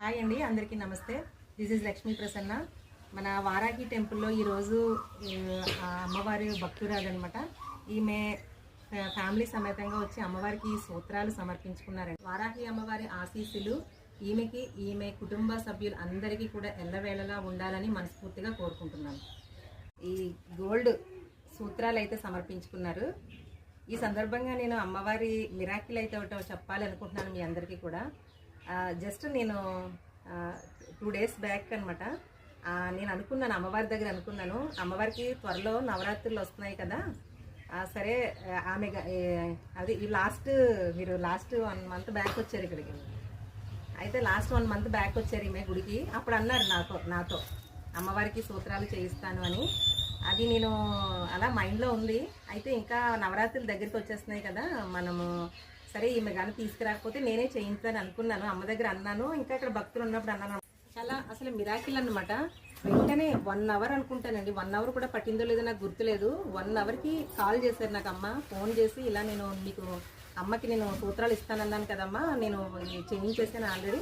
Hi అండి అందరికీ నమస్తే. దిస్ ఇస్ లక్ష్మీ ప్రసన్న మన వారాహి టెంపుల్లో ఈరోజు అమ్మవారి భక్తురాలు అనమాట ఈమె ఫ్యామిలీ సమేతంగా వచ్చి అమ్మవారికి సూత్రాలు సమర్పించుకున్నారండి. వారాహి అమ్మవారి ఆశీస్సులు ఈమెకి ఈమె కుటుంబ సభ్యులు అందరికీ కూడా ఎల్లవేళలా ఉండాలని మనస్ఫూర్తిగా కోరుకుంటున్నాను. ఈ గోల్డ్ సూత్రాలు అయితే సమర్పించుకున్నారు. ఈ సందర్భంగా నేను అమ్మవారి మిరాకిల్ అయితే ఒకటో చెప్పాలనుకుంటున్నాను మీ అందరికీ కూడా. జస్ట్ నేను టూ డేస్ బ్యాక్ అనమాట నేను అనుకున్నాను అమ్మవారి దగ్గర అనుకున్నాను. అమ్మవారికి త్వరలో నవరాత్రులు వస్తున్నాయి కదా. సరే ఆమె అది ఈ లాస్ట్ మీరు లాస్ట్ వన్ మంత్ బ్యాక్ వచ్చారు ఇక్కడికి. అయితే లాస్ట్ వన్ మంత్ బ్యాక్ వచ్చారు ఈమె గుడికి. అప్పుడు అన్నారు నాతో నాతో అమ్మవారికి సూత్రాలు చేయిస్తాను అని. అది నేను అలా మైండ్లో ఉంది. అయితే ఇంకా నవరాత్రులు దగ్గరికి వచ్చేస్తున్నాయి కదా. మనము సరే ఈమె కానీ తీసుకురాకపోతే నేనే చేయించాను అనుకున్నాను. అమ్మ దగ్గర అన్నాను. ఇంకా అక్కడ భక్తులు ఉన్నప్పుడు అన్నాను. చాలా అసలు మిరాకిల్ అనమాట వెంటనే వన్ అవర్ అనుకుంటానండి. వన్ అవర్ కూడా పట్టిందో లేదో నాకు గుర్తులేదు. వన్ అవర్కి కాల్ చేశారు నాకు అమ్మ. ఫోన్ చేసి ఇలా నేను మీకు అమ్మకి నేను సూత్రాలు ఇస్తానన్నాను కదమ్మా. నేను చేయించేసాను ఆల్రెడీ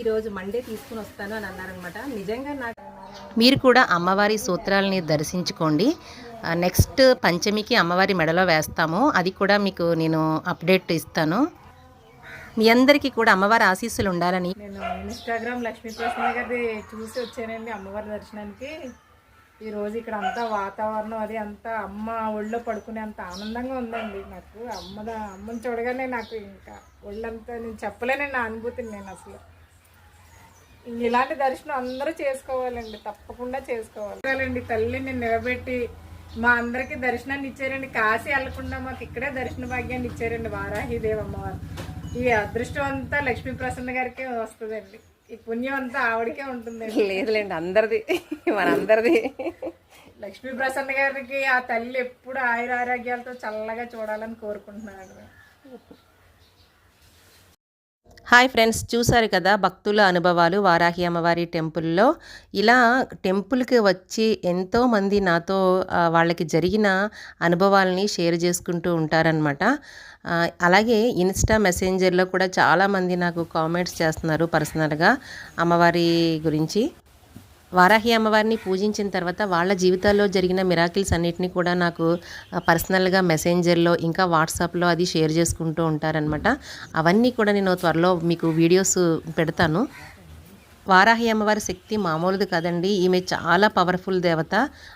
ఈరోజు మండే తీసుకుని వస్తాను అని అన్నారనమాట నిజంగా నాకు మీరు కూడా అమ్మవారి సూత్రాలని దర్శించుకోండి. నెక్స్ట్ పంచమికి అమ్మవారి మెడలో వేస్తాము. అది కూడా మీకు నేను అప్డేట్ ఇస్తాను. మీ అందరికీ కూడా అమ్మవారి ఆశీస్సులు ఉండాలని నేను ఇన్స్టాగ్రామ్ లక్ష్మీ గారి చూసి వచ్చానండి అమ్మవారి దర్శనానికి. ఈరోజు ఇక్కడ అంతా వాతావరణం అది అంతా అమ్మ ఒళ్ళో పడుకునే అంత ఆనందంగా ఉందండి నాకు. అమ్మద అమ్మని చూడగానే నాకు ఇంకా ఒళ్ళంతా నేను చెప్పలేనండి నా అనుభూతిని నేను అసలు. ఇలాంటి దర్శనం అందరూ చేసుకోవాలండి తప్పకుండా చేసుకోవాలి. తల్లి నిలబెట్టి మా అందరికి దర్శనాన్ని ఇచ్చారండి. కాశీ వెళ్ళకుండా మాకు ఇక్కడే దర్శన భాగ్యాన్ని ఇచ్చారండి వారాహిదేవి అమ్మవారు. ఈ అదృష్టం అంతా లక్ష్మీ ప్రసన్న గారికే వస్తుందండి. ఈ పుణ్యం అంతా ఆవిడకే ఉంటుందండి. లేదులేండి అందరిది మనందరిది. లక్ష్మీ ప్రసన్న గారికి ఆ తల్లి ఎప్పుడు ఆయుర ఆరోగ్యాలతో చల్లగా చూడాలని కోరుకుంటున్నాను. హాయ్ ఫ్రెండ్స్ చూసారు కదా భక్తుల అనుభవాలు వారాహి అమ్మవారి టెంపుల్లో. ఇలా టెంపుల్కి వచ్చి ఎంతోమంది నాతో వాళ్ళకి జరిగిన అనుభవాలని షేర్ చేసుకుంటూ ఉంటారనమాట అలాగే ఇన్స్టా మెసెంజర్లో కూడా చాలామంది నాకు కామెంట్స్ చేస్తున్నారు పర్సనల్గా అమ్మవారి గురించి. వారాహి అమ్మవారిని పూజించిన తర్వాత వాళ్ళ జీవితాల్లో జరిగిన మిరాకిల్స్ అన్నిటిని కూడా నాకు పర్సనల్గా మెసెంజర్లో ఇంకా వాట్సాప్లో అది షేర్ చేసుకుంటూ ఉంటారనమాట అవన్నీ కూడా నేను త్వరలో మీకు వీడియోస్ పెడతాను. వారాహి అమ్మవారి శక్తి మామూలుది కదండి. ఈమె చాలా పవర్ఫుల్ దేవత.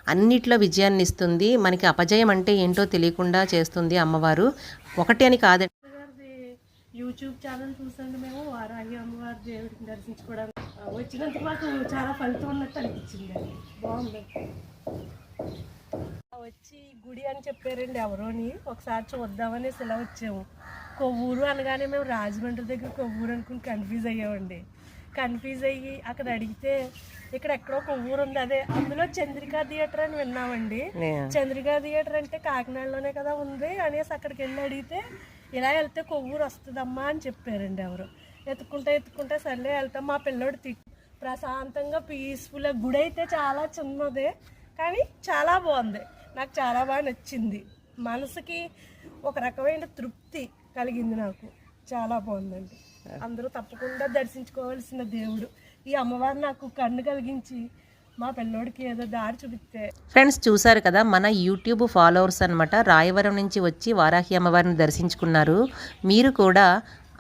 అన్నిట్లో విజయాన్ని ఇస్తుంది. మనకి అపజయం అంటే ఏంటో తెలియకుండా చేస్తుంది అమ్మవారు. ఒకటి అని కాదండి. యూట్యూబ్ ఛానల్ చూసండి మేము. వారాహి అమ్మవారి దేవుడిని దర్శించుకోవడానికి. ఆ, వచ్చినందుకు మాకు చాలా ఫలితం ఉన్నట్టు అనిపించింది. బాగుంది. వచ్చి గుడి అని చెప్పారండి ఎవరోని ఒకసారి చూద్దామనేసి ఇలా వచ్చాము. కొవ్వూరు అనగానే మేము రాజమండ్రి దగ్గర కొవ్వూరు అనుకుని కన్ఫ్యూజ్ అయ్యామండి. కన్ఫ్యూజ్ అయ్యి అక్కడ అడిగితే ఇక్కడ ఎక్కడో కొవ్వూరు ఉంది. అదే అందులో చంద్రికా థియేటర్ అని విన్నామండి. చంద్రికా థియేటర్ అంటే కాకినాడలోనే కదా ఉంది. అనేసి అక్కడికి వెళ్ళి అడిగితే ఇలా వెళ్తే కొవ్వూరు వస్తుందమ్మా అని చెప్పారండి ఎవరు. ఎత్తుకుంటే ఎత్తుకుంటే సర్లే వెళ్తాం. మా పిల్లోడు తిట్టి ప్రశాంతంగా పీస్ఫుల్గా గుడి అయితే చాలా చిన్నదే కానీ చాలా బాగుంది. నాకు చాలా బాగా నచ్చింది. మనసుకి ఒక రకమైన తృప్తి కలిగింది నాకు. చాలా బాగుందండి. అందరూ తప్పకుండా దర్శించుకోవాల్సిన దేవుడు. ఈ అమ్మవారు నాకు కన్ను కలిగించి మా పిల్లోడికి ఏదో దారి చూపిస్తే. ఫ్రెండ్స్ చూసారు కదా మన యూట్యూబ్ ఫాలోవర్స్ అనమాట రాయవరం నుంచి వచ్చి వారాహి అమ్మవారిని దర్శించుకున్నారు. మీరు కూడా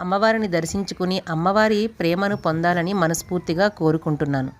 అమ్మవారిని దర్శించుకుని అమ్మవారి ప్రేమను పొందాలని మనస్ఫూర్తిగా కోరుకుంటున్నాను.